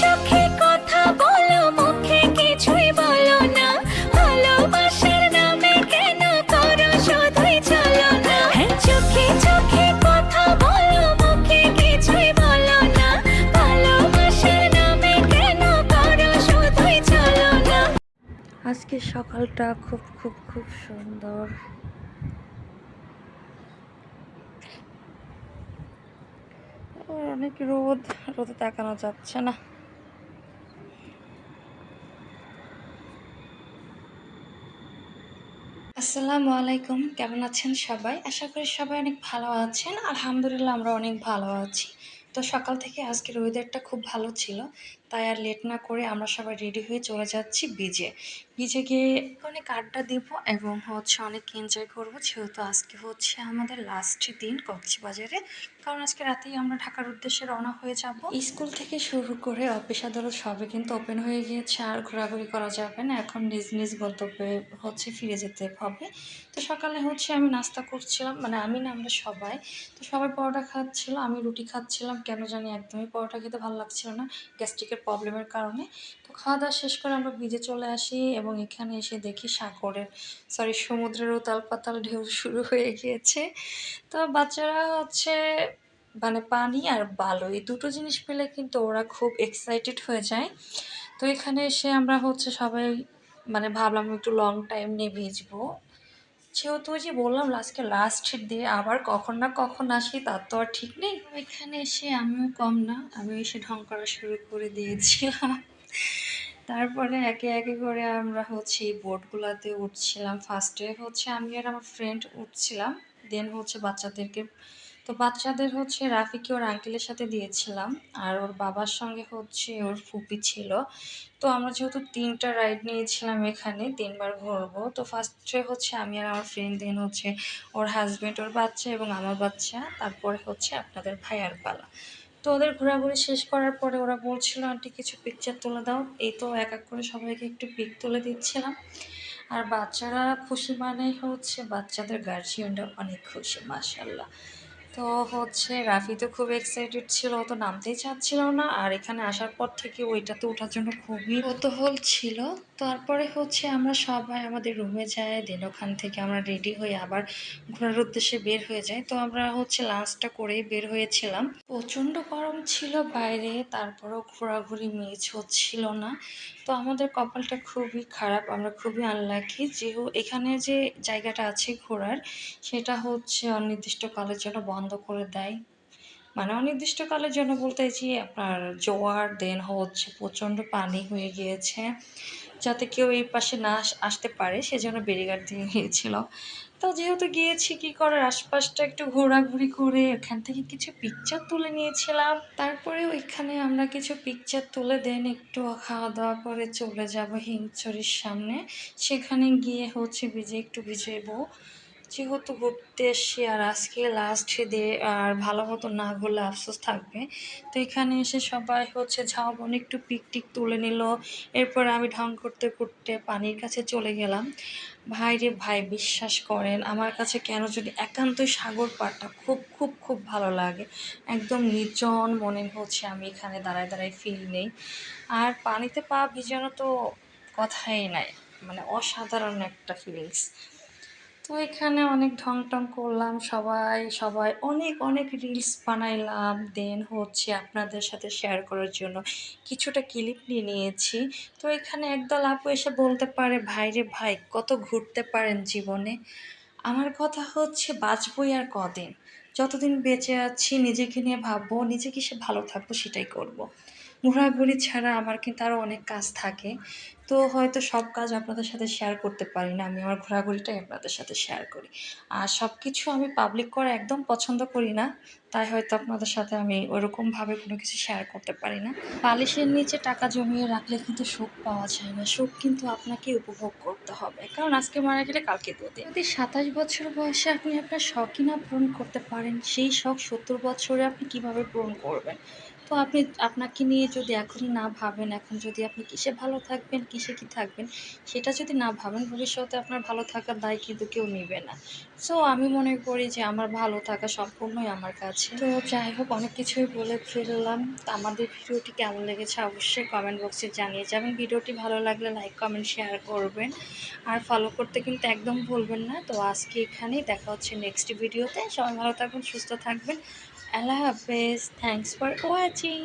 চোখে কথা বলো, মুখে কিছুই বলো না। ভালোবাসার নামে কেন করো, শুধুই চলো না। হ্যাঁ চোখে চোখে কথা বলো, মুখে কিছুই বলো না। ভালোবাসার নামে কেন করো, শুধুই চলো না। আজকে সকালটা খুব খুব খুব সুন্দর। অনেক রোদ, রোদে তাকানো যাচ্ছে না। আসসালামু আলাইকুম, কেমন আছেন সবাই? আশা করি সবাই অনেক ভালো আছেন। আলহামদুলিল্লাহ আমরা অনেক ভালো আছি। তো সকাল থেকে আজকের ওয়েদারটা খুব ভালো ছিল। তাই আর লেট না করে আমরা সবাই রেডি হয়ে চলে যাচ্ছি বিজে বিজে গিয়ে অনেক আড্ডা দিব এবং হচ্ছে অনেক এনজয় করব, যেহেতু আজকে হচ্ছে আমাদের লাস্ট দিন কক্সবাজারে। কারণ আজকে রাতেই আমরা ঢাকার উদ্দেশ্যে রওনা হয়ে যাব। স্কুল থেকে শুরু করে অফিস আদালত সবে কিন্তু ওপেন হয়ে গিয়েছে, আর ঘোরাঘুরি করা যাবে না। এখন নিজ নিজ গন্তব্যে হচ্ছে ফিরে যেতে হবে। তো সকালে হচ্ছে আমি নাস্তা করছিলাম মানে আমি না, আমরা সবাই। তো সবাই পরোটা খাচ্ছিল, আমি রুটি খাচ্ছিলাম। কেন জানি একদমই পরোটা খেতে ভালো লাগছিল না। গ্যাস্ট্রিকের প্রবলেমের কারণে। তো খাওয়া দাওয়া শেষ করে আমরা ভিজে চলে আসি এবং এখানে এসে দেখি সাগরের সরি সমুদ্রের উতাল পাতাল ঢেউ শুরু হয়ে গিয়েছে। তো বাচ্চারা হচ্ছে মানে পানি আর বালু, এই দুটো জিনিস পেলে কিন্তু ওরা খুব এক্সাইটেড হয়ে যায়। তো এখানে এসে আমরা হচ্ছে সবাই মানে ভাবলাম একটু লং টাইম নিয়ে ভিজবো। ওই যে বললাম আজকে লাস্টের দিয়ে আবার কখন না কখন আসি, তার তো আর ঠিক নেই। ওইখানে এসে আমিও কম না, আমি এসে ঢং করা শুরু করে দিয়েছিলাম। তারপরে একে একে করে আমরা হচ্ছে এই বোটগুলাতে উঠছিলাম। ফার্স্টে হচ্ছে আমি আর আমার ফ্রেন্ড উঠছিলাম দেন হচ্ছে বাচ্চাদেরকে তো বাচ্চাদের হচ্ছে রাফিকে ওর আঙ্কেলের সাথে দিয়েছিলাম, আর ওর বাবার সঙ্গে হচ্ছে ওর ফুপি ছিল। তো আমরা যেহেতু তিনটা রাইড নিয়েছিলাম এখানে, তিনবার ঘুরবো। তো ফার্স্টে হচ্ছে আমি আর আমার ফ্রেন্ড দেন হচ্ছে ওর হাজব্যান্ড ওর বাচ্চা এবং আমার বাচ্চা, তারপরে হচ্ছে আপনাদের ভাইয়ার পালা। তো ওদের ঘোরাঘুরি শেষ করার পরে ওরা বলছিল, আন্টি, কিছু পিকচার তুলে দাও। এই তো এক এক করে সবাইকে একটু পিক তুলে দিচ্ছিলাম। আর বাচ্চারা খুশি মানেই হচ্ছে বাচ্চাদের গার্জিয়ানরা অনেক খুশি মাসাল্লাহ তো হচ্ছে রাফি তো খুব এক্সাইটেড ছিল অত নামতেই চাচ্ছিল না। আর এখানে আসার পর থেকে ওইটাতে ওঠার জন্য খুবই কৌতূহল ছিল। তারপরে হচ্ছে আমরা সবাই আমাদের রুমে যাই দেন ওখান থেকে আমরা রেডি হয়ে আবার ঘোরার উদ্দেশ্যে বের হয়ে যাই। তো আমরা হচ্ছে লাঞ্চটা করেই বের হয়েছিলাম। প্রচণ্ড গরম ছিল বাইরে, তারপরেও ঘোরাঘুরি মিস হচ্ছিল না। তো আমাদের কপালটা খুবই খারাপ, আমরা খুবই আনলাকি যেহেতু এখানে যে জায়গাটা আছে ঘোরার, সেটা হচ্ছে অনির্দিষ্টকালের জন্য বন্ধ করে দেয়। মানে অনির্দিষ্টকালের জন্য বলতে যে আপনার জোয়ার দেন হচ্ছে প্রচণ্ড পানি হয়ে গিয়েছে। যাতে কেউ এই পাশে না আসতে পারে, সেজন্য বেরিগার দিয়ে গিয়েছিল। তো যেহেতু গিয়েছি, কি করার? আশপাশটা একটু ঘোরাঘুরি করে ওখান থেকে কিছু পিকচার তুলে নিয়েছিলাম। তারপরে ওইখানে আমরা কিছু পিকচার তুলে দেন, একটু খাওয়া দাওয়া করে চলে যাব হিমচরির সামনে। সেখানে গিয়ে হচ্ছে ভিজে একটু ভিজেবো যেহেতু ঘুরতে এসছি আর আজকে লাস্ট ডে আর ভালো মতো না ঘুরলে আফসোস থাকবে। তো এখানে এসে সবাই হচ্ছে ঝাউবন একটু পিকটিক তুলে নিল। এরপর আমি ঢং করতে করতে পানির কাছে চলে গেলাম। ভাই রে ভাই, বিশ্বাস করেন, আমার কাছে কেন যদি একান্তই সাগর পাড়টা খুব খুব খুব ভালো লাগে। একদম নির্জন মনে হচ্ছে আমি এখানে দাঁড়ায় দাঁড়ায় ফিল নেই। আর পানিতে পা ভিজানো তো কথাই নাই মানে অসাধারণ একটা ফিলিংস তো এখানে অনেক ঢং টং করলাম সবাই সবাই অনেক অনেক রিলস বানাইলাম। দেন হচ্ছে আপনাদের সাথে শেয়ার করার জন্য কিছুটা ক্লিপ নিয়ে নিয়েছি। তো এখানে একদল আপু এসে বলতে পারে ভাইরে ভাই, কত ঘুরতে পারেন জীবনে? আমার কথা হচ্ছে, বাঁচবই আর কদিন? যতদিন বেঁচে আছি, নিজেকে নিয়ে ভাববো নিজেকে সে ভালো থাকব সেটাই করব। ঘোরাঘুরি ছাড়া আমার কিন্তু আরও অনেক কাজ থাকে। তো হয়তো সব কাজ আপনাদের সাথে শেয়ার করতে পারি না। আমি আমার ঘোরাঘুরিটাই আপনাদের সাথে শেয়ার করি। আর সব কিছু আমি পাবলিক করা একদম পছন্দ করি না। তাই হয়তো আপনাদের সাথে আমি ওরকমভাবে কোনো কিছু শেয়ার করতে পারি না। বালিশের নিচে টাকা জমিয়ে রাখলে কিন্তু সুখ পাওয়া যায় না। সুখ কিন্তু আপনাকে উপভোগ করতে হবে। কারণ আজকে মারা গেলে কালকে দুদিন যদি সাতাশ বছর বয়সে আপনি আপনার শখই না পূরণ করতে পারেন, সেই শখ সত্তর বছরে আপনি কীভাবে পূরণ করবেন? তো আপনি, আপনাকে নিয়ে যদি এখনই না ভাবেন, এখন যদি আপনি কিসে ভালো থাকবেন, কিসে কি থাকবেন, সেটা যদি না ভাবেন, ভবিষ্যতে আপনার ভালো থাকার দায় কিন্তু কেউ নেবে না। সো আমি মনে করি যে আমার ভালো থাকা সম্পূর্ণই আমার কাছে। তো যাই হোক, অনেক কিছুই বলে ফেললাম। আমাদের ভিডিওটি কেমন লেগেছে অবশ্যই কমেন্ট বক্সে জানিয়ে যাবেন। ভিডিওটি ভালো লাগলে লাইক কমেন্ট শেয়ার করবেন। আর ফলো করতে কিন্তু একদম ভুলবেন না। তো আজকে এখানেই দেখা হচ্ছে নেক্সট ভিডিওতে সবাই ভালো থাকবেন, সুস্থ থাকবেন। আল্লাহ হাফেজ থ্যাংকস ফর ওয়াচিং